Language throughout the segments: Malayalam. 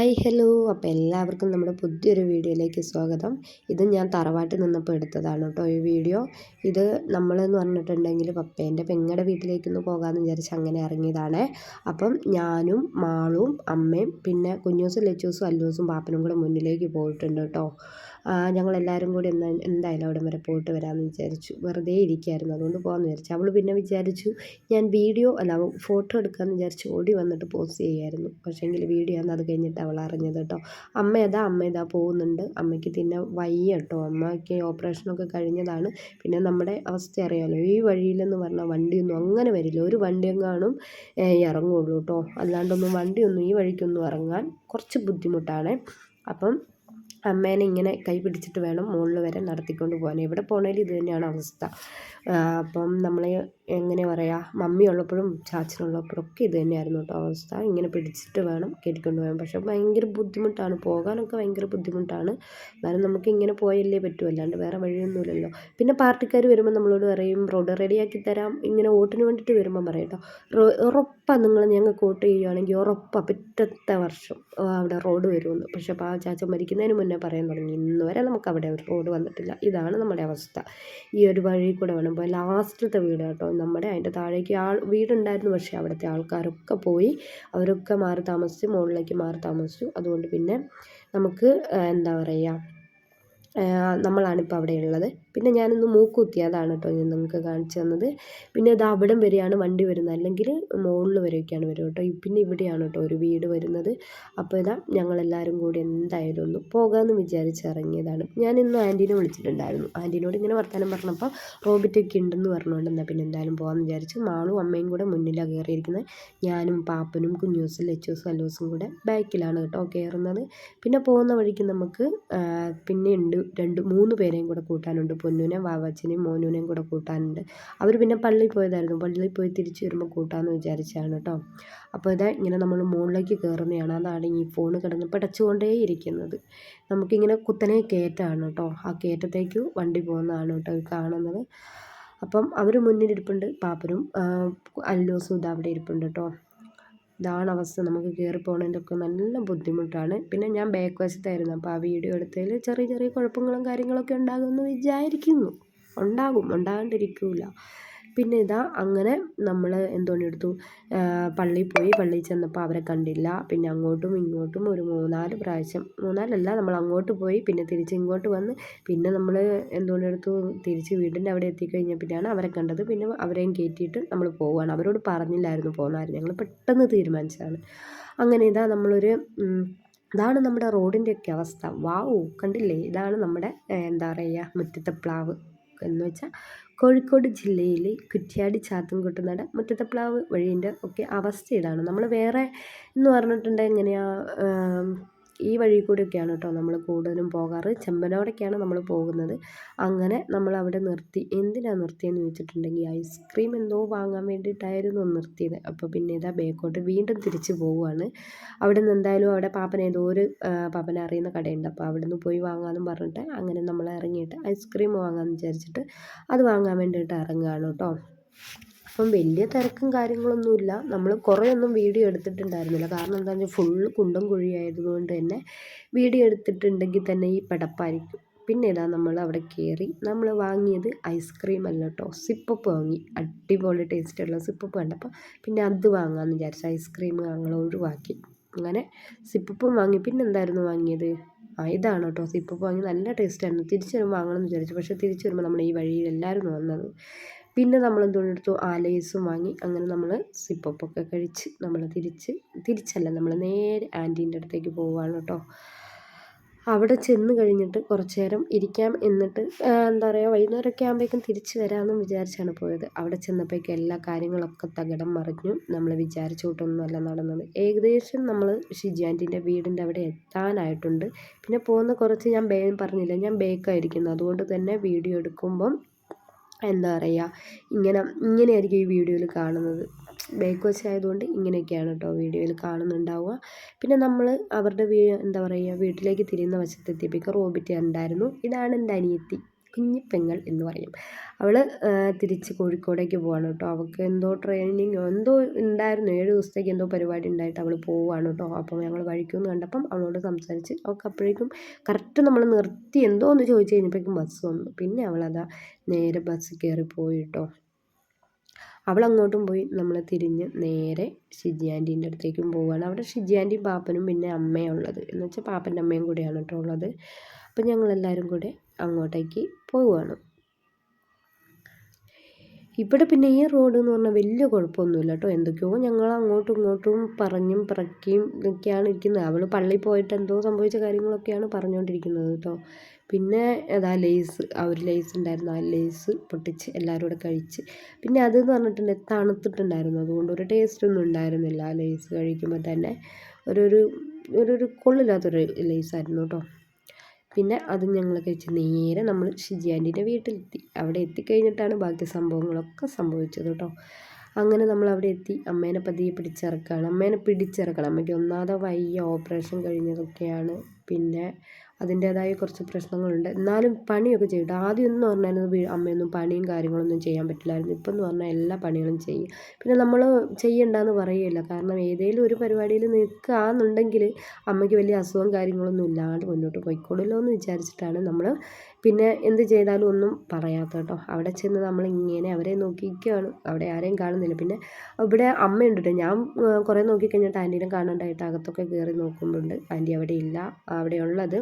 Hi hello. അപ്പോൾ എല്ലാവർക്കും നമ്മുടെ പുതിയൊരു വീഡിയോയിലേക്ക് സ്വാഗതം. ഇത് ഞാൻ തറവാട്ടിൽ നിന്നപ്പോൾ എടുത്തതാണ് കേട്ടോ ഈ വീഡിയോ. ഇത് നമ്മളെന്ന് പറഞ്ഞിട്ടുണ്ടെങ്കിൽ പപ്പേന്റെ പെങ്ങടെ വീട്ടിലേക്കൊന്ന് പോകാമെന്ന് വിചാരിച്ച് അങ്ങനെ ഇറങ്ങിയതാണ്. അപ്പം ഞാനും മാളും അമ്മയും പിന്നെ കുഞ്ഞൂസും ലച്ചൂസും അല്ലൂസും പാപ്പനും കൂടെ മുന്നിലേക്ക് പോയിട്ടുണ്ട് കേട്ടോ. ഞങ്ങളെല്ലാവരും കൂടി എന്താ എന്തായാലും അവിടെ വരെ പോയിട്ട് വരാമെന്ന് വിചാരിച്ചു. വെറുതെ ഇരിക്കുകയായിരുന്നു അതുകൊണ്ട് പോകാമെന്ന് വിചാരിച്ചു. അവൾ പിന്നെ വിചാരിച്ചു ഞാൻ വീഡിയോ അല്ല ഫോട്ടോ എടുക്കാമെന്ന് വിചാരിച്ച് ഓടി വന്നിട്ട് പോസ്റ്റ് ചെയ്യുമായിരുന്നു പക്ഷേങ്കിൽ വീഡിയോ ആണ് അത് കഴിഞ്ഞിട്ട് അവൾ അറിഞ്ഞത് കേട്ടോ. അമ്മ ഏതാ? അമ്മ ഇതാ പോകുന്നുണ്ട്. അമ്മയ്ക്ക് പിന്നെ വയ്യ കേട്ടോ. അമ്മയ്ക്ക് ഓപ്പറേഷനൊക്കെ കഴിഞ്ഞതാണ്. പിന്നെ നമ്മുടെ അവസ്ഥ അറിയാമല്ലോ ഈ വഴിയിലെന്ന് പറഞ്ഞാൽ വണ്ടിയൊന്നും അങ്ങനെ വരില്ല. ഒരു വണ്ടിയെങ്ങാനും ഇറങ്ങുള്ളൂ കേട്ടോ. അല്ലാണ്ടൊന്നും വണ്ടിയൊന്നും ഈ വഴിക്കൊന്നും ഇറങ്ങാൻ കുറച്ച് ബുദ്ധിമുട്ടാണ്. അപ്പം അമ്മേനെ ഇങ്ങനെ കൈ പിടിച്ചിട്ട് വേണം മുകളിൽ വരെ നടത്തിക്കൊണ്ട് പോകാൻ. എവിടെ പോകണേലും ഇത് തന്നെയാണ് അവസ്ഥ. അപ്പം നമ്മൾ എങ്ങനെ പറയുക മമ്മി ഉള്ളപ്പോഴും ചാച്ചനുള്ളപ്പോഴും ഒക്കെ ഇത് തന്നെയായിരുന്നു കേട്ടോ അവസ്ഥ. ഇങ്ങനെ പിടിച്ചിട്ട് വേണം കയറ്റിക്കൊണ്ട് പോകാൻ. പക്ഷേ ഭയങ്കര ബുദ്ധിമുട്ടാണ്. പോകാനൊക്കെ ഭയങ്കര ബുദ്ധിമുട്ടാണ്. എന്നാലും നമുക്ക് ഇങ്ങനെ പോയല്ലേ പറ്റൂ. അല്ലാണ്ട് വേറെ വഴിയൊന്നുമില്ലല്ലോ. പിന്നെ പാർട്ടിക്കാർ വരുമ്പോൾ നമ്മളോട് പറയും റോഡ് റെഡിയാക്കി തരാം. ഇങ്ങനെ വോട്ടിന് വേണ്ടിയിട്ട് വരുമ്പോൾ പറയും കേട്ടോ ഉറപ്പാണ് നിങ്ങൾ ഞങ്ങൾക്ക് വോട്ട് ചെയ്യുകയാണെങ്കിൽ ഉറപ്പാണ് പിറ്റത്തെ വർഷം അവിടെ റോഡ് വരുമെന്ന്. പക്ഷേ അപ്പോൾ ആ ചാച്ച മരിക്കുന്നതിന് മുന്നേ പറയാൻ തുടങ്ങി. ഇന്ന് വരെ നമുക്ക് അവിടെ ഒരു റോഡ് വന്നിട്ടില്ല. ഇതാണ് നമ്മുടെ അവസ്ഥ. ഈ ഒരു വഴി കൂടെ വേണം പോയി. ലാസ്റ്റത്തെ വീട് കേട്ടോ. നമ്മുടെ അതിന്റെ താഴേക്ക് ആൾ വീടുണ്ടായിരുന്നു. പക്ഷേ അവിടുത്തെ ആൾക്കാരൊക്കെ പോയി. അവരൊക്കെ മാറി താമസിച്ച് മുകളിലേക്ക് മാറി താമസിച്ചു. അതുകൊണ്ട് പിന്നെ നമുക്ക് എന്താ പറയുക നമ്മളാണിപ്പോൾ അവിടെ ഉള്ളത് പിന്നെ ഞാനൊന്ന് മൂക്കുത്തിയതാണ് കേട്ടോ ഞാൻ നിങ്ങൾക്ക് കാണിച്ചു തന്നത്. പിന്നെ ഇത് അവിടം വരെയാണ് വണ്ടി വരുന്നത്. അല്ലെങ്കിൽ മുകളിൽ വരെയൊക്കെയാണ് വരും കേട്ടോ. പിന്നെ ഇവിടെയാണ് കേട്ടോ ഒരു വീട് വരുന്നത്. അപ്പോൾ ഇതാ ഞങ്ങളെല്ലാവരും കൂടി എന്തായാലും ഒന്ന് പോകാമെന്ന് വിചാരിച്ച് ഇറങ്ങിയതാണ്. ഞാൻ ഇന്ന് ആന്റീനെ വിളിച്ചിട്ടുണ്ടായിരുന്നു. ആന്റീനോട് ഇങ്ങനെ വർത്തമാനം പറഞ്ഞപ്പോൾ റോബിറ്റൊക്കെ ഉണ്ടെന്ന് പറഞ്ഞുകൊണ്ട് എന്നാൽ പിന്നെ എന്തായാലും പോകാമെന്ന് വിചാരിച്ചു മാളും അമ്മയും കൂടെ മുന്നിലാണ് കയറിയിരിക്കുന്നത്. ഞാനും പാപ്പനും കുഞ്ഞൂസും ലച്ചൂസും അല്ലൂസും കൂടെ ബാക്കിലാണ് കേട്ടോ കയറുന്നത്. പിന്നെ പോകുന്ന വഴിക്ക് നമുക്ക് പിന്നെ ഉണ്ട് രണ്ട് മൂന്ന് പേരെയും കൂടെ കൂട്ടാനുണ്ട്. പൊന്നുവിനെയും വാവച്ചനെയും മോനുവിനെയും കൂടെ കൂട്ടാനുണ്ട്. അവർ പിന്നെ പള്ളിയിൽ പോയതായിരുന്നു. പള്ളിയിൽ പോയി തിരിച്ചു വരുമ്പോൾ കൂട്ടാമെന്ന് വിചാരിച്ചാണ് കേട്ടോ അപ്പോൾ ഇതാ ഇങ്ങനെ നമ്മൾ മുകളിലേക്ക് കയറുന്നതാണ് അതാണ് ഈ ഫോൺ കിടന്ന് പിടച്ചുകൊണ്ടേ ഇരിക്കുന്നത് നമുക്കിങ്ങനെ കുത്തനെ കയറ്റമാണ് കേട്ടോ ആ കയറ്റത്തേക്ക് വണ്ടി പോകുന്നതാണ് കേട്ടോ കാണുന്നത്. അപ്പം അവർ മുന്നിലിരിപ്പുണ്ട്. പാപ്പനും അല്ലൂസും ഇതാ അവിടെ ഇരിപ്പുണ്ട് കേട്ടോ ഇതാണ് അവസ്ഥ. നമുക്ക് കയറി പോകണതിന്റെയൊക്കെ നല്ല ബുദ്ധിമുട്ടാണ്. പിന്നെ ഞാൻ ബാക്ക് വശത്തായിരുന്നു. അപ്പോൾ ആ വീഡിയോ എടുത്തതിൽ ചെറിയ ചെറിയ കുഴപ്പങ്ങളും കാര്യങ്ങളൊക്കെ ഉണ്ടാകുമെന്ന് വിചാരിക്കുന്നു. ഉണ്ടാകും. ഉണ്ടാകാണ്ടിരിക്കില്ല പിന്നെ ഇതാ അങ്ങനെ നമ്മൾ എന്തോണി എടുത്തു. പള്ളിയിൽ പോയി പള്ളിയിൽ ചെന്നപ്പോൾ അവരെ കണ്ടില്ല. പിന്നെ അങ്ങോട്ടും ഇങ്ങോട്ടും ഒരു മൂന്നാൽ പ്രാവശ്യം മൂന്നാലല്ല നമ്മൾ അങ്ങോട്ട് പോയി പിന്നെ തിരിച്ച് ഇങ്ങോട്ട് വന്ന് പിന്നെ നമ്മൾ എന്തോണി എടുത്തു തിരിച്ച് വീടിന്റെ അവിടെ എത്തിക്കഴിഞ്ഞപ്പോഴാണ് അവരെ കണ്ടത്. പിന്നെ അവരെയും കയറ്റിയിട്ട് നമ്മൾ പോവുകയാണ്. അവരോട് പറഞ്ഞില്ലായിരുന്നു പോകുന്നതായിരുന്നു ഞങ്ങൾ പെട്ടെന്ന് തീരുമാനിച്ചതാണ്. അങ്ങനെ ഇതാ നമ്മളൊരു ഇതാണ് നമ്മുടെ റോഡിന്റെയൊക്കെ അവസ്ഥ. വാവു കണ്ടില്ലേ? ഇതാണ് നമ്മുടെ എന്താ പറയുക മുറ്റത്തെ പ്ലാവ് എന്ന് വെച്ചാൽ കോഴിക്കോട് ജില്ലയിൽ കുറ്റ്യാടി നട മുറ്റത്തപ്ലാവ് വഴീന്റെ ഒക്കെ അവസ്ഥ ഇതാണ്. നമ്മൾ വേറെ എന്ന് പറഞ്ഞിട്ടുണ്ടെങ്കിൽ എങ്ങനെയാണ് ഈ വഴി കൂടെയൊക്കെയാണ് കേട്ടോ നമ്മൾ കൂടുതലും പോകാറ്. ചെമ്പനോടൊക്കെയാണ് നമ്മൾ പോകുന്നത്. അങ്ങനെ നമ്മൾ അവിടെ നിർത്തി. എന്തിനാണ് നിർത്തിയെന്ന് ചോദിച്ചിട്ടുണ്ടെങ്കിൽ ഐസ്ക്രീം എന്തോ വാങ്ങാൻ വേണ്ടിയിട്ടായിരുന്നു നിർത്തിയത്. അപ്പോൾ പിന്നെ ഇതാ ബേക്കോട്ട് വീണ്ടും തിരിച്ച് പോവുകയാണ്. അവിടെ നിന്ന് എന്തായാലും അവിടെ പാപ്പന ഏതോ ഒരു പാപ്പനെ അറിയുന്ന കടയുണ്ട്. അപ്പോൾ അവിടെ നിന്ന് പോയി വാങ്ങാമെന്നും പറഞ്ഞിട്ട് അങ്ങനെ നമ്മൾ ഇറങ്ങിയിട്ട് ഐസ്ക്രീം വാങ്ങാമെന്ന് വിചാരിച്ചിട്ട് അത് വാങ്ങാൻ വേണ്ടിയിട്ട് ഇറങ്ങുകയാണ് കേട്ടോ. അപ്പം വലിയ തിരക്കും കാര്യങ്ങളൊന്നുമില്ല. നമ്മൾ കുറേ ഒന്നും വീഡിയോ എടുത്തിട്ടുണ്ടായിരുന്നില്ല. കാരണം എന്താണെന്ന് വെച്ചാൽ ഫുൾ കുണ്ടും കുഴിയായതുകൊണ്ട് തന്നെ വീഡിയോ എടുത്തിട്ടുണ്ടെങ്കിൽ തന്നെ ഈ പടപ്പായിരിക്കും. പിന്നെ ഇതാ നമ്മൾ അവിടെ കയറി നമ്മൾ വാങ്ങിയത് ഐസ്ക്രീം അല്ല കേട്ടോ സിപ്പപ്പ് വാങ്ങി. അടിപൊളി ടേസ്റ്റുള്ള സിപ്പപ്പ് കണ്ടപ്പോൾ പിന്നെ അത് വാങ്ങാമെന്ന് വിചാരിച്ചു ഐസ്ക്രീം ഞങ്ങൾ ഒഴിവാക്കി. അങ്ങനെ സിപ്പപ്പും വാങ്ങി. പിന്നെ എന്തായിരുന്നു വാങ്ങിയത്? ആ ഇതാണ് കേട്ടോ സിപ്പപ്പ് വാങ്ങി. നല്ല ടേസ്റ്റായിരുന്നു തിരിച്ചു വരുമ്പോൾ വാങ്ങണമെന്ന് വിചാരിച്ചു. പക്ഷേ തിരിച്ചു വരുമ്പോൾ നമ്മൾ ഈ വഴിയിൽ എല്ലാവരും വന്നത് പിന്നെ നമ്മൾ എന്തുകൊണ്ടെടുത്തു ആലേസും വാങ്ങി. അങ്ങനെ നമ്മൾ സിപ്പപ്പൊക്കെ കഴിച്ച് നമ്മൾ തിരിച്ച് തിരിച്ചല്ല നമ്മൾ നേരെ ആന്റീന്റെ അടുത്തേക്ക് പോവുകയാണ് കേട്ടോ. അവിടെ ചെന്ന് കഴിഞ്ഞിട്ട് കുറച്ച് നേരം ഇരിക്കാം എന്നിട്ട് എന്താ പറയുക വൈകുന്നേരമൊക്കെ ആകുമ്പോഴേക്കും തിരിച്ച് വരാമെന്നും വിചാരിച്ചാണ് പോയത്. അവിടെ ചെന്നപ്പോഴേക്കും എല്ലാ കാര്യങ്ങളൊക്കെ തകിടം മറിഞ്ഞു. നമ്മൾ വിചാരിച്ച കൂട്ടൊന്നുമല്ല നടന്നത്. ഏകദേശം നമ്മൾ ഷിജി ആന്റീന്റെ വീടിന്റെ അവിടെ എത്താനായിട്ടുണ്ട്. പിന്നെ പോകുന്ന കുറച്ച് ഞാൻ ബേ പറഞ്ഞില്ല ഞാൻ ബേക്കായിരിക്കുന്നു അതുകൊണ്ട് തന്നെ വീഡിയോ എടുക്കുമ്പം എന്താ പറയുക ഇങ്ങനെ ഇങ്ങനെയായിരിക്കും ഈ വീഡിയോയിൽ കാണുന്നത്. ബേക്ക് വശം ആയതുകൊണ്ട് ഇങ്ങനെയൊക്കെയാണ് കേട്ടോ വീഡിയോയിൽ കാണുന്നുണ്ടാവുക. പിന്നെ നമ്മൾ അവരുടെ വീ എന്താ പറയുക വീട്ടിലേക്ക് തിരിയുന്ന വശത്തെത്തിയപ്പോഴേക്കും റോബിറ്റ് ഉണ്ടായിരുന്നു ഇതാണ് എന്റെ അനിയത്തി. കുഞ്ഞിപ്പെങ്ങൾ എന്ന് പറയും. അവൾ തിരിച്ച് കോഴിക്കോടേക്ക് പോവാണ് കേട്ടോ. അവൾക്ക് എന്തോ ട്രെയിനിങ് എന്തോ ഉണ്ടായിരുന്നു. ഏഴ് ദിവസത്തേക്ക് എന്തോ പരിപാടി ഉണ്ടായിട്ട് അവൾ പോവുകയാണ് കേട്ടോ. അപ്പം ഞങ്ങൾ വഴിക്കുമെന്ന് കണ്ടപ്പം അവളോട് സംസാരിച്ച് അവൾക്ക് അപ്പോഴേക്കും കറക്റ്റ് നമ്മൾ നിർത്തി എന്തോ ഒന്ന് ചോദിച്ചു കഴിഞ്ഞപ്പോഴേക്കും ബസ് വന്നു. പിന്നെ അവളതാ നേരെ ബസ് കയറി പോയി കേട്ടോ. അവൾ അങ്ങോട്ടും പോയി നമ്മൾ തിരിഞ്ഞ് നേരെ ഷിജി ആന്റീന്റെ അടുത്തേക്കും പോവുകയാണ് അവിടെ ഷിജി ആന്റിയും പാപ്പനും പിന്നെ അമ്മയും ഉള്ളത്. എന്ന് വെച്ചാൽ പാപ്പന്റെ അമ്മയും കൂടെയാണ് കേട്ടോ ഉള്ളത്. അപ്പം ഞങ്ങളെല്ലാവരും കൂടെ അങ്ങോട്ടേക്ക് പോവുകയാണ്. ഇവിടെ പിന്നെ ഈ റോഡ് എന്ന് പറഞ്ഞാൽ വലിയ കുഴപ്പമൊന്നുമില്ല കേട്ടോ. എന്തൊക്കെയോ ഞങ്ങൾ അങ്ങോട്ടും ഇങ്ങോട്ടും പറഞ്ഞും പറക്കിയും ഇതൊക്കെയാണ് ഇരിക്കുന്നത്. അവൾ പള്ളിയിൽ പോയിട്ട് എന്തോ സംഭവിച്ച കാര്യങ്ങളൊക്കെയാണ് പറഞ്ഞുകൊണ്ടിരിക്കുന്നത് കേട്ടോ. പിന്നെ അതാ ലേസ് ആ ഒരു ലേസ് ഉണ്ടായിരുന്നു. ആ ലേസ് പൊട്ടിച്ച് എല്ലാവരും കൂടെ കഴിച്ച്. പിന്നെ അതെന്ന് പറഞ്ഞിട്ടുണ്ടെങ്കിൽ തണുത്തിട്ടുണ്ടായിരുന്നു. അതുകൊണ്ട് ഒരു ടേസ്റ്റ് ഒന്നും ഉണ്ടായിരുന്നില്ല ആ ലേസ് കഴിക്കുമ്പോൾ തന്നെ. ഒരു ഒരു ഒരു കൊള്ളില്ലാത്തൊരു ലേസായിരുന്നു കേട്ടോ. പിന്നെ അത് ഞങ്ങൾ കഴിച്ച് നേരെ നമ്മൾ ഷിജി ആന്റീന്റെ വീട്ടിലെത്തി. അവിടെ എത്തിക്കഴിഞ്ഞിട്ടാണ് ബാക്കി സംഭവങ്ങളൊക്കെ സംഭവിച്ചത് കേട്ടോ. അങ്ങനെ നമ്മൾ അവിടെ എത്തി. അമ്മേനെ പതിയെ പിടിച്ചിറക്കുകയാണ് അമ്മേനെ പിടിച്ചിറക്കണം. അമ്മയ്ക്ക് ഒന്നാമത് വയ്യ ഓപ്പറേഷൻ കഴിഞ്ഞതൊക്കെയാണ്. പിന്നെ അതിന്റേതായ കുറച്ച് പ്രശ്നങ്ങളുണ്ട്. എന്നാലും പണിയൊക്കെ ചെയ്യും ആദ്യം എന്ന് പറഞ്ഞാൽ അമ്മയൊന്നും പണിയും കാര്യങ്ങളൊന്നും ചെയ്യാൻ പറ്റില്ലായിരുന്നു. ഇപ്പം എന്ന് പറഞ്ഞാൽ എല്ലാ പണികളും ചെയ്യും. പിന്നെ നമ്മൾ ചെയ്യണ്ടെന്ന് പറയുകയില്ല കാരണം ഏതെങ്കിലും ഒരു പരിപാടിയിൽ നിൽക്കുകയാണെന്നുണ്ടെങ്കിൽ അമ്മയ്ക്ക് വലിയ അസുഖം കാര്യങ്ങളൊന്നും ഇല്ലാണ്ട് മുന്നോട്ട് പോയിക്കൊള്ളില്ലോ എന്ന് വിചാരിച്ചിട്ടാണ് നമ്മൾ പിന്നെ എന്ത് ചെയ്താലും ഒന്നും പറയാത്ത കേട്ടോ. അവിടെ ചെന്ന് നമ്മൾ ഇങ്ങനെ അവരെ നോക്കിയിരിക്കുകയാണ്. അവിടെ ആരെയും കാണുന്നില്ല. പിന്നെ ഇവിടെ അമ്മയുണ്ട് ഞാൻ കുറേ നോക്കിക്കഴിഞ്ഞിട്ട് ആന്റീനെ കാണാണ്ടായിട്ട് അകത്തൊക്കെ കയറി നോക്കുമ്പോഴുണ്ട് ആന്റി അവിടെ ഇല്ല. അവിടെ ഉള്ളത്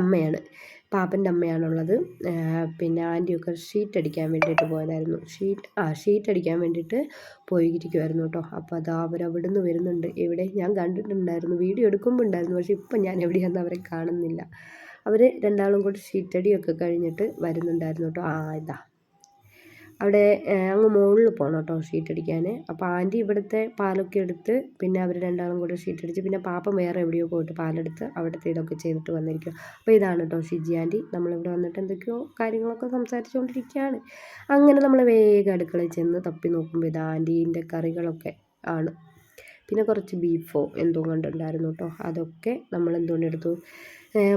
അമ്മയാണ്. പാപ്പന്റെ അമ്മയാണുള്ളത്. പിന്നെ ആന്റിയൊക്കെ ഷീറ്റ് അടിക്കാൻ വേണ്ടിയിട്ട് പോയതായിരുന്നു. ഷീറ്റ് ആ ഷീറ്റ് അടിക്കാൻ വേണ്ടിയിട്ട് പോയിരിക്കുമായിരുന്നു കേട്ടോ. അപ്പോൾ അത് അവരവിടെ നിന്ന് വരുന്നുണ്ട്. ഇവിടെ ഞാൻ കണ്ടിട്ടുണ്ടായിരുന്നു. വീഡിയോ എടുക്കുമ്പോൾ ഉണ്ടായിരുന്നു. പക്ഷേ ഇപ്പം ഞാൻ എവിടെയാണെന്ന് അവരെ കാണുന്നില്ല. അവർ രണ്ടാളും കൂടി ഷീറ്റടിയൊക്കെ കഴിഞ്ഞിട്ട് വരുന്നുണ്ടായിരുന്നു കേട്ടോ. ആ ഇതാ. അവിടെ അങ്ങ് മുകളിൽ പോകണം കേട്ടോ ഷീറ്റ് അടിക്കാൻ അപ്പോൾ ആന്റി ഇവിടുത്തെ പാലൊക്കെ എടുത്ത് പിന്നെ അവർ രണ്ടാളും കൂടെ ഷീറ്റ് അടിച്ച് പിന്നെ പാപ്പ വേറെ എവിടെയോ പോയിട്ട് പാലെടുത്ത് അവിടുത്തെ ഇതൊക്കെ ചെയ്തിട്ട് വന്നിരിക്കും അപ്പോൾ ഇതാണ് കേട്ടോ ഷിജി ആന്റി നമ്മളിവിടെ വന്നിട്ട് എന്തൊക്കെയോ കാര്യങ്ങളൊക്കെ സംസാരിച്ചുകൊണ്ടിരിക്കുകയാണ് അങ്ങനെ നമ്മൾ വേഗം അടുക്കളയിൽ ചെന്ന് തപ്പി നോക്കുമ്പോൾ ഇത് ആന്റീന്റെ കറികളൊക്കെ ആണ്. പിന്നെ കുറച്ച് ബീഫോ എന്തോ കണ്ടുണ്ടായിരുന്നു കേട്ടോ. അതൊക്കെ നമ്മൾ എന്തുകൊണ്ടെടുത്തു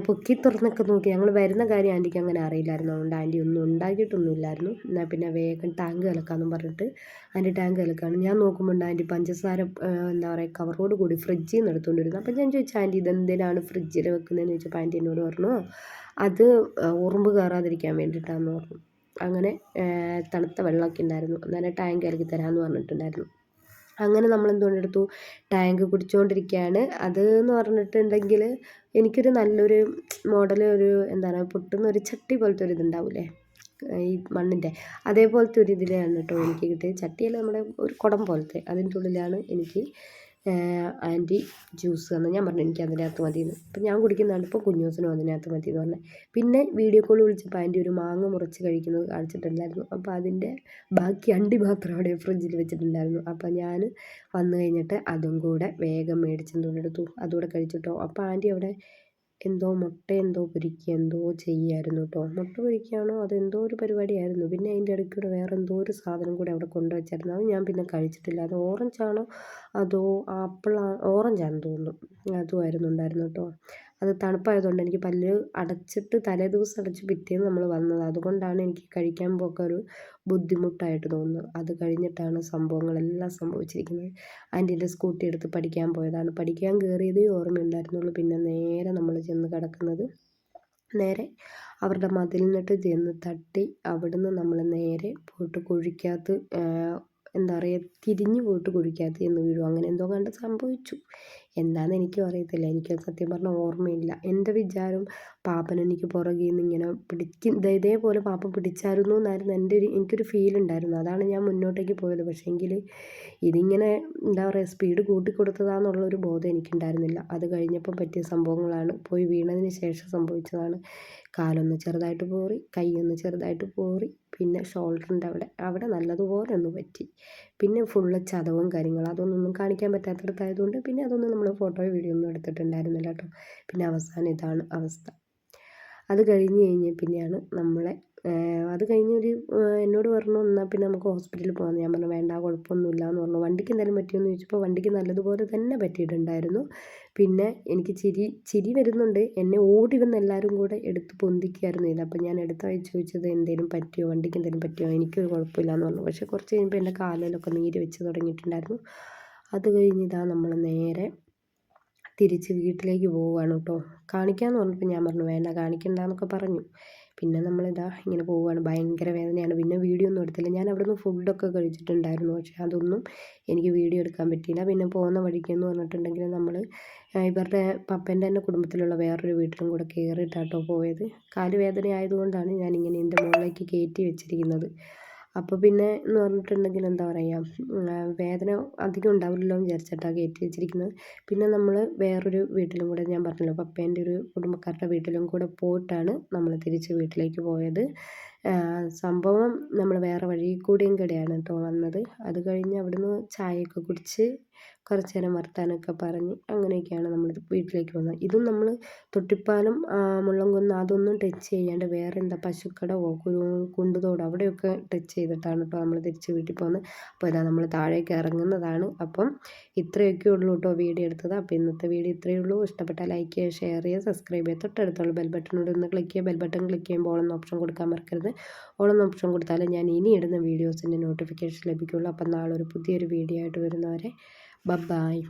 പൊക്കി തുറന്നൊക്കെ നോക്കി. ഞങ്ങൾ വരുന്ന കാര്യം ആന്റിക്ക് അങ്ങനെ അറിയില്ലായിരുന്നു. അതുകൊണ്ട് ആന്റി ഒന്നും ഉണ്ടാക്കിയിട്ടൊന്നുമില്ലായിരുന്നു. എന്നാൽ പിന്നെ വേഗം ടാങ്ക് കലക്കാമെന്നും പറഞ്ഞിട്ട് ആന്റി ടാങ്ക് കലക്കാണ്. ഞാൻ നോക്കുമ്പോൾ ആന്റി പഞ്ചസാര എന്താ പറയുക കവറോട് കൂടി ഫ്രിഡ്ജിൽ നിന്ന് എടുത്തുകൊണ്ടിരുന്നു അപ്പം ഞാൻ ചോദിച്ചു ആന്റി ഇതെന്തിനാണ് ഫ്രിഡ്ജിൽ വെക്കുന്നതെന്ന് ചോദിച്ചപ്പോൾ ആന്റി എന്നോട് പറഞ്ഞു അത് ഉറുമ്പ് കയറാതിരിക്കാൻ വേണ്ടിയിട്ടാണെന്ന് പറഞ്ഞു. അങ്ങനെ തണുത്ത വെള്ളമൊക്കെ ഉണ്ടായിരുന്നു. അന്നേരം ടാങ്ക് കലക്കി തരാമെന്ന് പറഞ്ഞിട്ടുണ്ടായിരുന്നു. അങ്ങനെ നമ്മൾ എന്തുകൊണ്ടെടുത്തു ടാങ്ക് കുടിച്ചുകൊണ്ടിരിക്കുകയാണ് അത് എന്ന് പറഞ്ഞിട്ടുണ്ടെങ്കിൽ എനിക്കൊരു നല്ലൊരു മോഡൽ ഒരു എന്താണ് പൊട്ടുന്ന ഒരു ചട്ടി പോലത്തെ ഒരു ഇതുണ്ടാവില്ലേ ഈ മണ്ണിന്റെ. അതേപോലത്തെ ഒരു ഇതിലാണ് കേട്ടോ എനിക്ക് കിട്ടിയത്. ചട്ടിയല്ല നമ്മുടെ ഒരു കുടം പോലത്തെ അതിന്റെ ഉള്ളിലാണ് എനിക്ക് ആന്റി ജ്യൂസ് എന്ന് ഞാൻ പറഞ്ഞു എനിക്ക് അതിനകത്ത് മതിയെന്ന്. അപ്പം ഞാൻ കുടിക്കുന്നതാണ് ഇപ്പോൾ കുഞ്ഞൂസിനും അതിനകത്ത് എന്ന് പറഞ്ഞത് പിന്നെ വീഡിയോ കോൾ വിളിച്ചപ്പോൾ ആന്റി ഒരു മാങ്ങ മുറിച്ച് കഴിക്കുന്നത് കാണിച്ചിട്ടുണ്ടായിരുന്നു. അപ്പോൾ അതിന്റെ ബാക്കി അണ്ടി മാത്രം അവിടെ ഫ്രിഡ്ജിൽ വെച്ചിട്ടുണ്ടായിരുന്നു. അപ്പോൾ ഞാൻ വന്നു കഴിഞ്ഞിട്ട് അതും കൂടെ വേഗം മേടിച്ചെന്തുകൊണ്ടെടുത്തു അതുകൂടെ കഴിച്ചിട്ടോ. അപ്പോൾ ആന്റി അവിടെ എന്തോ മുട്ട എന്തോ പൊരിക്കുക എന്തോ ചെയ്യുമായിരുന്നു കേട്ടോ മുട്ട പൊരിക്കുകയാണോ? അതെന്തോ ഒരു പരിപാടിയായിരുന്നു. പിന്നെ അതിന്റെ ഇടയ്ക്കൂടെ വേറെ എന്തോ ഒരു സാധനം കൂടെ അവിടെ കൊണ്ടുവച്ചായിരുന്നു അത് ഞാൻ പിന്നെ കഴിച്ചിട്ടില്ല. അത് ഓറഞ്ചാണോ അതോ ആപ്പിളാ ഓറഞ്ചാണെന്ന് തോന്നുന്നു. അതുമായിരുന്നു ഉണ്ടായിരുന്നു കേട്ടോ അത് തണുപ്പായതുകൊണ്ട് എനിക്ക് പല്ല് അടച്ചിട്ട് തലേ ദിവസം അടച്ച് പിറ്റേന്ന് നമ്മൾ വന്നത്. അതുകൊണ്ടാണ് എനിക്ക് കഴിക്കാൻ പോക്ക ഒരു ബുദ്ധിമുട്ടായിട്ട് തോന്നുന്നത്. അത് കഴിഞ്ഞിട്ടാണ് സംഭവങ്ങളെല്ലാം സംഭവിച്ചിരിക്കുന്നത്. ആന്റീന്റെ സ്കൂട്ടി എടുത്ത് പഠിക്കാൻ പോയതാണ്. പഠിക്കാൻ കയറിയതേ ഓർമ്മയുണ്ടായിരുന്നുള്ളൂ. പിന്നെ നേരെ നമ്മൾ ചെന്ന് കിടക്കുന്നത്. നേരെ അവരുടെ മതിലിനിട്ട് ചെന്ന് തട്ടി അവിടുന്ന് നമ്മൾ നേരെ പോയിട്ട് കുഴിക്കകത്ത് എന്താ പറയുക തിരിഞ്ഞു പോയിട്ട് കുഴിക്കകത്ത് ചെന്ന് വീഴും. അങ്ങനെ എന്തോ കണ്ട് സംഭവിച്ചു. എന്താണെന്ന് എനിക്കും അറിയത്തില്ല. എനിക്ക് സത്യം പറഞ്ഞാൽ ഓർമ്മയില്ല. എന്റെ വിചാരം പാപ്പൻ എനിക്ക് പുറകിൽ നിന്ന് ഇങ്ങനെ പിടിക്കും ഇതേപോലെ പാപ്പൻ പിടിച്ചായിരുന്നു എന്നായിരുന്നു എന്റെ ഒരു എനിക്കൊരു ഫീൽ ഉണ്ടായിരുന്നു. അതാണ് ഞാൻ മുന്നോട്ടേക്ക് പോയത്. പക്ഷേങ്കിൽ ഇതിങ്ങനെ എന്താ പറയുക സ്പീഡ് കൂട്ടിക്കൊടുത്തതാണെന്നുള്ളൊരു ബോധം എനിക്കുണ്ടായിരുന്നില്ല. അത് കഴിഞ്ഞപ്പം പറ്റിയ സംഭവങ്ങളാണ്. പോയി വീണതിന് ശേഷം സംഭവിച്ചതാണ്. കാലൊന്ന് ചെറുതായിട്ട് പോറി കൈയൊന്ന് ചെറുതായിട്ട് പോറി പിന്നെ ഷോൾഡറിന്റെ അവിടെ അവിടെ നല്ലതുപോലെ ഒന്ന് പറ്റി. പിന്നെ ഫുള്ള് ചതവും കാര്യങ്ങളും അതൊന്നും കാണിക്കാൻ പറ്റാത്തടത്തായതുകൊണ്ട് പിന്നെ അതൊന്നും നമ്മൾ ഫോട്ടോയോ വീഡിയോ ഒന്നും എടുത്തിട്ടുണ്ടായിരുന്നില്ല കേട്ടോ പിന്നെ അവസാനം ഇതാണ് അവസ്ഥ. അത് കഴിഞ്ഞ് കഴിഞ്ഞ് പിന്നെയാണ് നമ്മളെ അത് കഴിഞ്ഞൊരു എന്നോട് പറഞ്ഞു എന്നാൽ പിന്നെ നമുക്ക് ഹോസ്പിറ്റലിൽ പോകാമെന്ന് ഞാൻ പറഞ്ഞു വേണ്ട കുഴപ്പമൊന്നുമില്ല എന്ന് പറഞ്ഞു. വണ്ടിക്ക് എന്തെങ്കിലും പറ്റിയോന്ന് ചോദിച്ചപ്പോൾ വണ്ടിക്ക് നല്ലതുപോലെ തന്നെ പറ്റിയിട്ടുണ്ടായിരുന്നു. പിന്നെ എനിക്ക് ചിരി ചിരി വരുന്നുണ്ട്. എന്നെ ഓടി എല്ലാവരും കൂടെ എടുത്ത് പൊന്തിക്കുകയായിരുന്നു ഇത് അപ്പോൾ ഞാൻ എടുത്തായി ചോദിച്ചത് എന്തെങ്കിലും പറ്റിയോ? വണ്ടിക്ക് എന്തെങ്കിലും പറ്റിയോ? എനിക്കൊരു കുഴപ്പമില്ല എന്ന് പറഞ്ഞു. പക്ഷേ കുറച്ച് കഴിയുമ്പോൾ എന്റെ കാലിലൊക്കെ നീര് വെച്ച് തുടങ്ങിയിട്ടുണ്ടായിരുന്നു. അത് കഴിഞ്ഞ് ഇതാ നമ്മൾ നേരെ തിരിച്ച് വീട്ടിലേക്ക് പോവുകയാണ് കേട്ടോ. കാണിക്കാമെന്ന് പറഞ്ഞപ്പോൾ ഞാൻ പറഞ്ഞു വേണ്ട കാണിക്കണ്ടെന്നൊക്കെ പറഞ്ഞു. പിന്നെ നമ്മളിതാ ഇങ്ങനെ പോവുകയാണ്. ഭയങ്കര വേദനയാണ്. പിന്നെ വീഡിയോ ഒന്നും എടുത്തില്ല. ഞാൻ അവിടെ നിന്ന് ഫുഡൊക്കെ കഴിച്ചിട്ടുണ്ടായിരുന്നു. പക്ഷേ അതൊന്നും എനിക്ക് വീഡിയോ എടുക്കാൻ പറ്റിയില്ല. പിന്നെ പോകുന്ന വഴിക്കെന്ന് പറഞ്ഞിട്ടുണ്ടെങ്കിൽ നമ്മൾ ഇവരുടെ പപ്പന്റെ തന്നെ കുടുംബത്തിലുള്ള വേറൊരു വീട്ടിലും കൂടെ കയറിയിട്ടാട്ടോ പോയത്. കാൽ വേദന ആയതുകൊണ്ടാണ് ഞാനിങ്ങനെ എന്റെ മുകളിലേക്ക് കയറ്റി വെച്ചിരിക്കുന്നത്. അപ്പോൾ പിന്നെ എന്ന് പറഞ്ഞിട്ടുണ്ടെങ്കിൽ എന്താ പറയുക വേദന അധികം ഉണ്ടാവില്ലല്ലോ എന്ന് വിചാരിച്ചിട്ടാണ് കയറ്റി വെച്ചിരിക്കുന്നത്. പിന്നെ നമ്മൾ വേറൊരു വീട്ടിലും കൂടെ ഞാൻ പറഞ്ഞല്ലോ പപ്പേന്റെ ഒരു കുടുംബക്കാരുടെ വീട്ടിലും കൂടെ പോയിട്ടാണ് നമ്മൾ തിരിച്ച് വീട്ടിലേക്ക് പോയത്. സംഭവം നമ്മൾ വേറെ വഴി കൂടിയും കൂടെയാണ് കേട്ടോ വന്നത്. അത് കഴിഞ്ഞ് അവിടുന്ന് ചായയൊക്കെ കുടിച്ച് കുറച്ച് നേരം വർത്താനമൊക്കെ പറഞ്ഞ് അങ്ങനെയൊക്കെയാണ് നമ്മൾ വീട്ടിലേക്ക് വന്നത് ഇതും നമ്മൾ തൊട്ടിപ്പാലം മുള്ളംകുന്ന് അതൊന്നും ടച്ച് ചെയ്യാണ്ട് വേറെ എന്താ പശുക്കടവോ കുരു കുണ്ടുതോടോ അവിടെയൊക്കെ ടച്ച് ചെയ്തിട്ടാണ് കേട്ടോ നമ്മൾ തിരിച്ച് വീട്ടിൽ പോകുന്നത്. അപ്പോൾ ഇതാ നമ്മൾ താഴേക്ക് ഇറങ്ങുന്നതാണ്. അപ്പം ഇത്രയൊക്കെ ഉള്ളൂ കേട്ടോ വീഡിയോ എടുത്തത്. അപ്പോൾ ഇന്നത്തെ വീഡിയോ ഇത്രയേ ഉള്ളൂ. ഇഷ്ടപ്പെട്ടാൽ ലൈക്ക് ചെയ്യുക ഷെയർ ചെയ്യുക സബ്സ്ക്രൈബ് ചെയ്യുക. തൊട്ടടുത്തുള്ള ബെൽ ബട്ടണോട് ഒന്ന് ക്ലിക്ക് ചെയ്യുക. ബെൽ ബട്ടൺ ക്ലിക്ക് ചെയ്യുമ്പോൾ ഓളെന്ന ഓപ്ഷൻ കൊടുക്കാൻ മറക്കരുത്. ഓളെന്ന ഓപ്ഷൻ കൊടുത്താലേ ഞാൻ ഇനി ഇടുന്ന വീഡിയോസിന്റെ നോട്ടിഫിക്കേഷൻ ലഭിക്കുള്ളൂ അപ്പം നാളെ ഒരു പുതിയൊരു വീഡിയോ ആയിട്ട് വരുന്നവരെ Bye-bye.